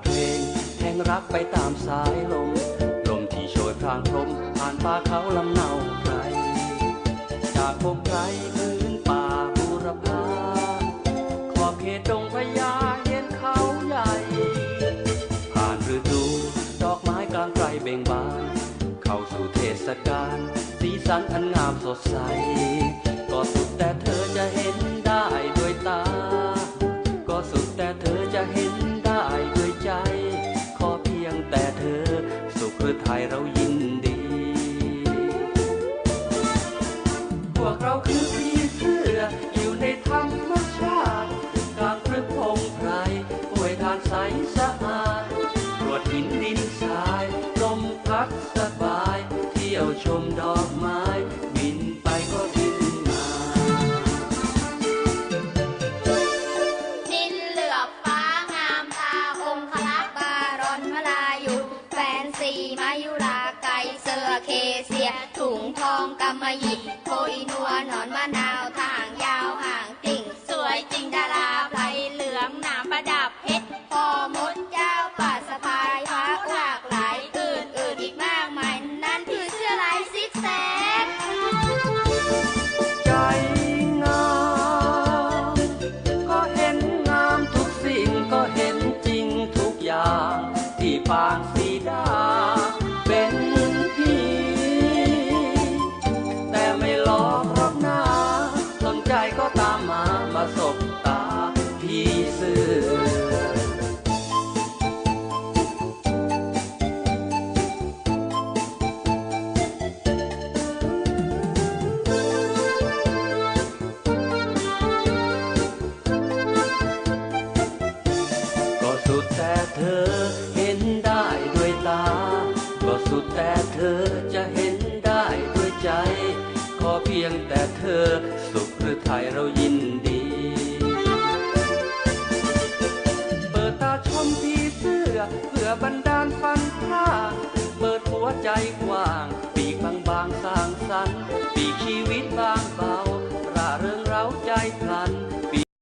เพลงแห่งรักไปตามสายลม ลมที่โชยพรางพรมผ่านป่าเขาลำเนาไกล จากพงไพรพื้นป่าบูรพาขอบเขตดงพญาเย็นเขาใหญ่ ผ่านฤดูดอกไม้กลางไกลเบ่งบาน เข้าสู่เทศกาลสีสันอันงามสดใส ก็สุดแต่เธอจะเห็น เรายินดี พวกเราคือผีเสื้ออยู่ในธรรมชาติกลางพฤกพงไพรป่วยทานใสสะอาดตรวจหินดินทรายลมพัดสบาย เที่ยวชมดอก สีมายุราไก่เสือเคเซียถุงทองกำมะหยี่โคอินัวหนอนมะนา อเพียงแต่เธอสุขหรือไทยเรายินดี เปิดตาชมพี่เสื้อเพื่อบันดาลฟันผ้า เปิดหัวใจกว้าง ปีกบางบางๆสร้างสรรค์ปีกชีวิตบางเบา